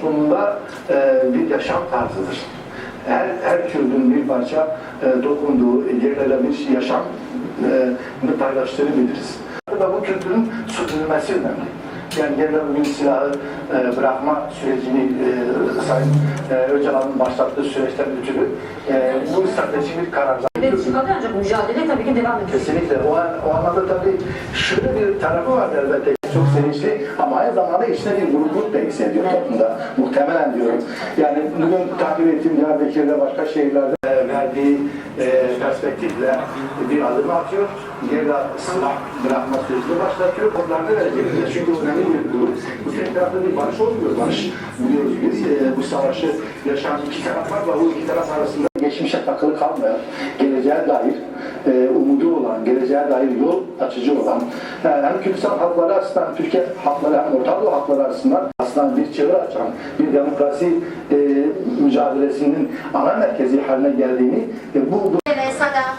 Sonunda e, bir yaşam tarzıdır. Her, her Kürdün bir parça e, dokunduğu yerlere bir yaşam e, paylaştığını biliriz. Ve bu kültürün sürdürülmesi önemli. Yani yerine bugün silahı e, bırakma sürecini e, Sayın e, Öcalan'ın başlattığı süreçten ötürü e, bu stratejik bir karar. Evet çıkardı ancak mücadele tabii ki devam ediyor. Kesinlikle. O, o anlamda tabii şöyle bir tarafı var elbette. Çok sevinçli ama aynı zamanda içinde bir burukluk da hissediyor toplumda. Muhtemelen diyorum. Yani bugün takip ettiğim Diyarbakır'da başka şehirlerde e, verdiği e, perspektifle bir adım atıyor. Yerine silah bırakma sürecini başlatıyor. Onlar da verecek. Çünkü önemli bir durum. Bu tarafta bir barış olmuyor. Barış biliyoruz biz. E, bu savaşı yaşayan iki taraf var ve bu iki taraf arasında geçmişe takılı kalmayan, geleceğe dair e, umudu olan, geleceğe dair yol açıcı olan, yani hem Kürdistan halkları açısından, Türkiye halkları hem Orta Doğu halkları açısından aslında bir çevre açan, bir demokrasi e, mücadelesinin ana merkezi haline geldiğini e, bu, bu Mesela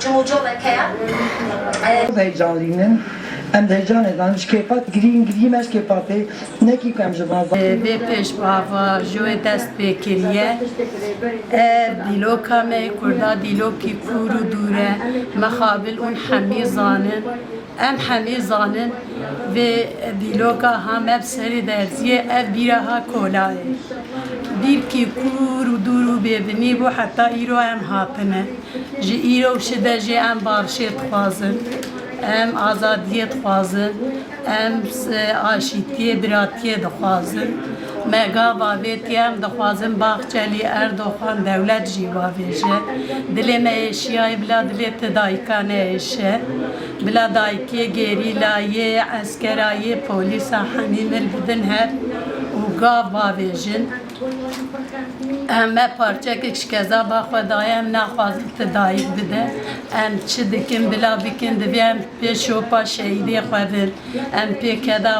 cumhurculuğa Çok heyecanlıyım. Em de heyecan eden. Şkepat gireyim gireyim eşkepatı. Ne ki kem jibaz. Vê pêşbava ji wê dest pê kiriye ev dîloka me Kurda dîlokî kûr û dûr e mexabil û hemî zanin em hemî zanin vê dîloka ham ev serê derziye ev bîra kola ye dîrkî kûr û dûr û bêbinî bû heta îro em hatine ji îro şi de jê em barişê dixwazin em azadiyê dixwazin em e, aşîtiyê biratiyê dixwazin. Me gava vêtî em dixwazin baxçelî Erdoxan dewlet jî bavêje dilê me êşiyayê bila dilê te dayika neêşe bila dayikê gerîlayê eskerayê gav bavêjin em me parçekek şkeza baxwe daye em naxwazin te dayik bide em çi dikin bila bikin divê em pê şopa şehîdê xwe bin em pê keda